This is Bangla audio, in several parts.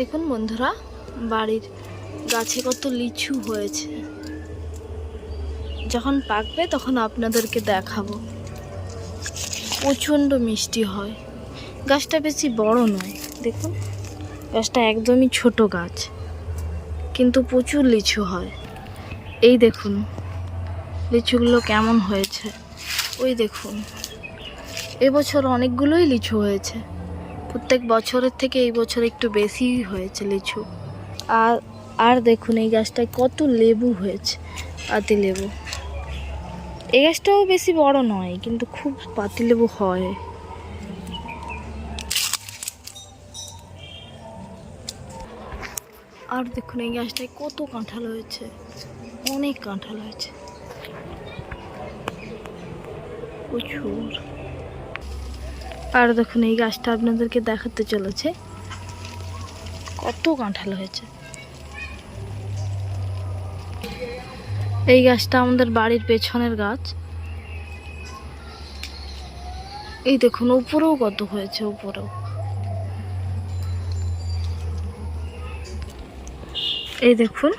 দেখুন বন্ধুরা, বাড়ির গাছে কত লিচু হয়েছে। যখন পাকবে তখন আপনাদেরকে দেখাবো। প্রচণ্ড মিষ্টি হয়। গাছটা বেশি বড় নয়, দেখুন। গাছটা একদমই ছোট গাছ, কিন্তু প্রচুর লিচু হয়। এই দেখুন, লিচুগুলো কেমন হয়েছে। ওই দেখুন, এবছর অনেকগুলোই লিচু হয়েছে। প্রত্যেক বছরের থেকে এই বছর একটু বেশি হয়েছে লিচু। আর আর দেখুন এই গাছটায় কত লেবু হয়েছে পাতি লেবু। এই গাছটাও বেশি বড় নয় কিন্তু খুব পাতি লেবু হয়। আর দেখুন এই গাছটায় কত কাঁঠাল হয়েছে অনেক কাঁঠাল হয়েছে। প্রচুর। আর দেখুন, এই গাছটা আপনাদেরকে দেখাতে চলেছে। কত কাঁঠাল হয়েছে। এই গাছটা আমাদের বাড়ির পেছনের গাছ। এই দেখুন, উপরেও কত হয়েছে, উপরেও। এই দেখুন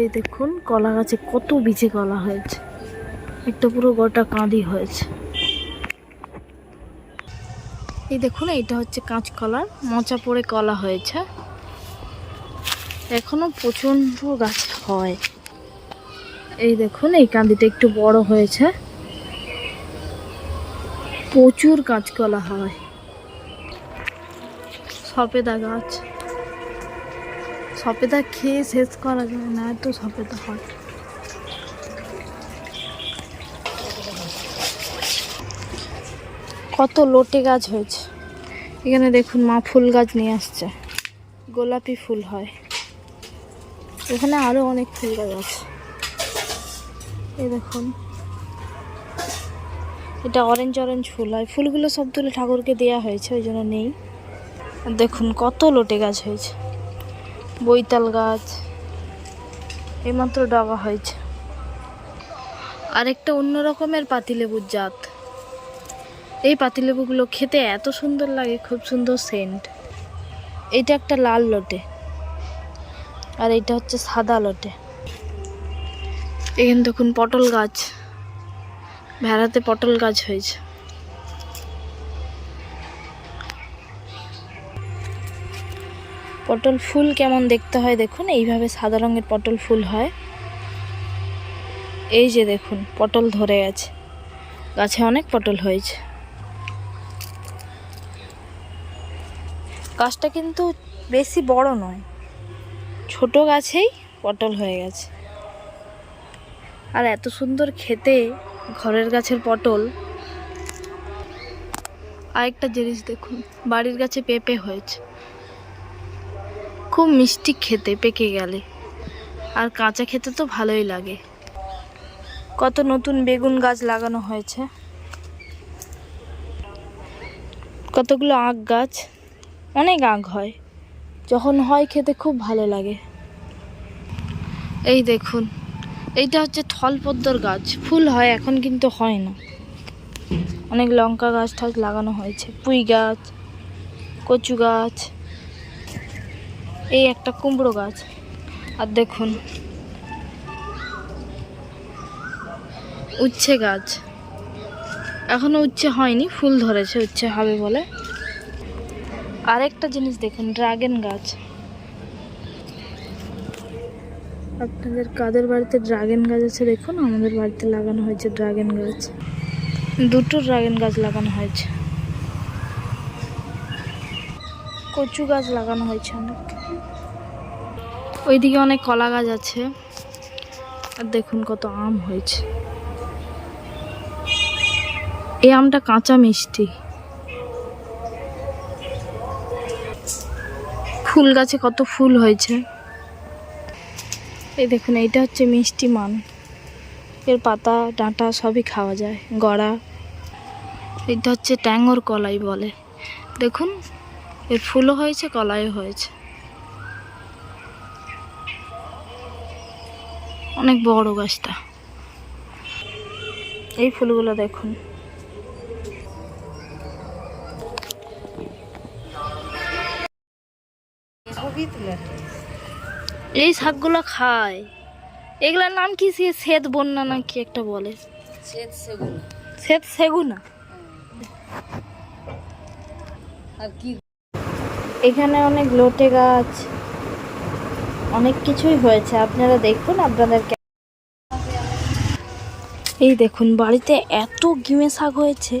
এই দেখুন, কলা গাছে কত বীজে কলা হয়েছে। একটা পুরো গোটা কাঁদি হয়েছে। এই দেখুন, এইটা হচ্ছে কাঁচকলার মোচা পড়ে কলা হয়েছে। এখনও প্রচণ্ড গাছ হয়। এই দেখুন, এই কাঁদিটা একটু বড় হয়েছে। প্রচুর কাঁচকলা হয়। সপেদা গাছ। সপেদা খেয়ে শেষ করা যায় না, এত সপেদা হয়। কত লোটে গাছ হয়েছে। এখানে দেখুন মা ফুল গাছ নিয়ে আসছে। গোলাপি ফুল হয়। এখানে আরও অনেক ফুল গাছ আছে। এই দেখুন। এটা অরেঞ্জ অরেঞ্জ ফুল হয়। ফুলগুলো সব তুলে ঠাকুরকে দেওয়া হয়েছে, ওই জন্য নেই। দেখুন কত লোটে গাছ হয়েছে। বৈতাল গাছ। এইমাত্র ডগা হয়েছে। আরেকটা অন্য রকমের পাতিলেবুর জাত। এই পাতিলেবুগুলো খেতে এত সুন্দর লাগে, খুব সুন্দর সেন্ট এইটা একটা লাল লোটে, আর এইটা হচ্ছে সাদা লোটে। এখানে দেখুন পটল গাছ, ভেড়াতে পটল গাছ হয়েছে। পটল ফুল কেমন দেখতে হয় দেখুন, এইভাবে সাদা রঙের পটল ফুল হয়। এই যে দেখুন, পটল ধরে গেছে গাছে অনেক পটল হয়েছে। গাছটা কিন্তু বেশি বড় নয়। ছোট গাছেই পটল হয়ে গেছে। আর এত সুন্দর খেতে ঘরের গাছের পটল। আরেকটা জিনিস দেখুন, বাড়ির গাছে পেঁপে হয়েছে। খুব মিষ্টি খেতে, পেকে গেলে। আর কাঁচা খেতে তো ভালোই লাগে। কত নতুন বেগুন গাছ লাগানো হয়েছে। কতগুলো আখ গাছ। অনেক আখ হয়। যখন হয় খেতে খুব ভালো লাগে। এই দেখুন, এইটা হচ্ছে থলপদ্মর গাছ। ফুল হয়, এখন কিন্তু হয় না। অনেক লঙ্কা গাছ টাছ লাগানো হয়েছে। পুঁই গাছ, কচু গাছ, এই একটা কুমড়ো গাছ। আর দেখুন, উচ্ছে গাছ। এখনও উচ্ছে হয়নি, ফুল ধরেছে, উচ্ছে হবে বলে। আরেকটা জিনিস দেখুন, ড্রাগন গাছ। আপনাদের কাদের বাড়িতে ড্রাগন গাছ আছে দেখুন? আমাদের বাড়িতে লাগানো হয়েছে ড্রাগন গাছ। দুটো ড্রাগন গাছ লাগানো হয়েছে। কচু গাছ লাগানো হয়েছে অনেক। ওইদিকে অনেক কলা গাছ আছে। আর দেখুন কত আম হয়েছে। এই আমটা কাঁচা মিষ্টি। ফুল গাছে কত ফুল হয়েছে। এই দেখুন, এইটা হচ্ছে মিষ্টি মান। এর পাতা, ডাঁটা সবই খাওয়া যায়, গড়া। এটা হচ্ছে ট্যাঙ্গর কলাই বলে। দেখুন, এর ফুলও হয়েছে, কলাইও হয়েছে। অনেক বড় গাছটা। এই ফুলগুলো দেখুন। এই শাকগুলো খায়। এগুলোর নাম কি সে শ্বেত বন্যা না কি একটা বলে? শ্বেত সেগুন। আর কি? এখানে অনেক লোটে গাছ। অনেক কিছুই হয়েছে। আপনারা দেখুন আপনাদেরকে এই দেখুন বাড়িতে এত গিমে শাক হয়েছে।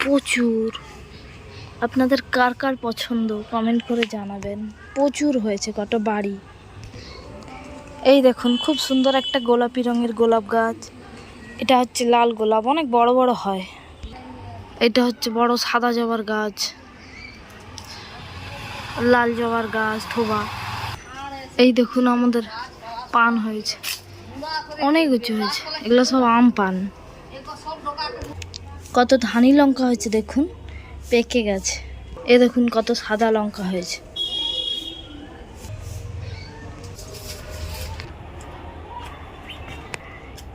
প্রচুর। আপনাদের কার কার পছন্দ? কমেন্ট করে জানাবেন। প্রচুর হয়েছে কত বাড়ি। এই দেখুন, খুব সুন্দর একটা গোলাপি রঙের গোলাপ গাছ। এটা হচ্ছে লাল গোলাপ, অনেক বড় বড় হয়। এটা হচ্ছে বড় সাদা জবার গাছ। লাল জবার গাছ থোবা এই দেখুন, আমাদের পান হয়েছে। অনেক উঁচু হয়েছে, এগুলো সব আম পান। কত ধানি লঙ্কা হয়েছে দেখুন। পেকে গেছে। এ দেখুন কত সাদা লঙ্কা হয়েছে।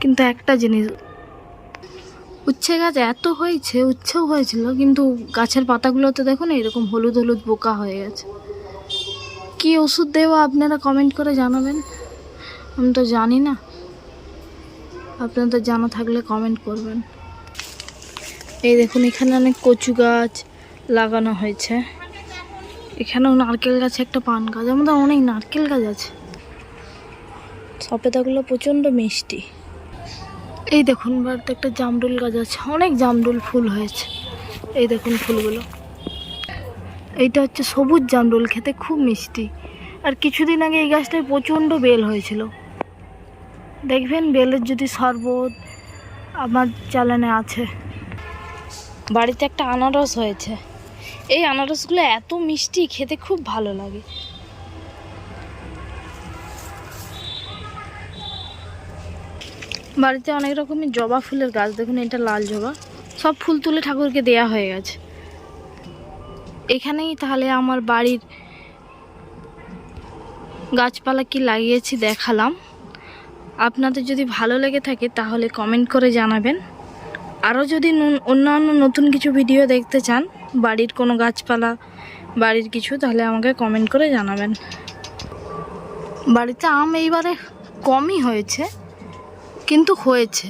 কিন্তু একটা জিনিস, উচ্ছে গাছ এত হয়েছে, উচ্ছেও হয়েছিল, কিন্তু গাছের পাতাগুলোতে দেখুন এরকম হলুদ হলুদ বোকা হয়ে গেছে। কি ওষুধ দেবো আপনারা কমেন্ট করে জানাবেন? আমি তো জানি না। আপনাদের জানা থাকলে কমেন্ট করবেন। এই দেখুন, এখানে অনেক কচু গাছ লাগানো হয়েছে। এখানেও নারকেল গাছে একটা পান গাছ, আমাদের অনেক নারকেল গাছ আছে। সপেতাগুলো প্রচণ্ড মিষ্টি। এই দেখুন, বাড়িতে একটা জামরুল গাছ আছে, অনেক জামরুল ফুল হয়েছে। এই দেখুন ফুলগুলো। এইটা হচ্ছে সবুজ জামরুল, খেতে খুব মিষ্টি। আর কিছুদিন আগে এই গাছটায় প্রচণ্ড বেল হয়েছিল। দেখবেন, বেলের যদি শরবত আমার চ্যানেলে আছে। বাড়িতে একটা আনারস হয়েছে। এই আনারসগুলো এত মিষ্টি, খেতে খুব ভালো লাগে। বাড়িতে অনেক রকমের জবা ফুলের গাছ, দেখুন এটা লাল জবা। সব ফুল তুলে ঠাকুরকে দেয়া হয়ে গেছে। এখানেই তাহলে আমার বাড়ির গাছপালা কি লাগিয়েছি দেখালাম। আপনাদের যদি ভালো লেগে থাকে তাহলে কমেন্ট করে জানাবেন। আরও যদি অন্যান্য নতুন কিছু ভিডিও দেখতে চান, বাড়ির কোনো গাছপালা, বাড়ির কিছু, তাহলে আমাকে কমেন্ট করে জানাবেন। বাড়িতে আম এইবারে কমই হয়েছে, কিন্তু হয়েছে।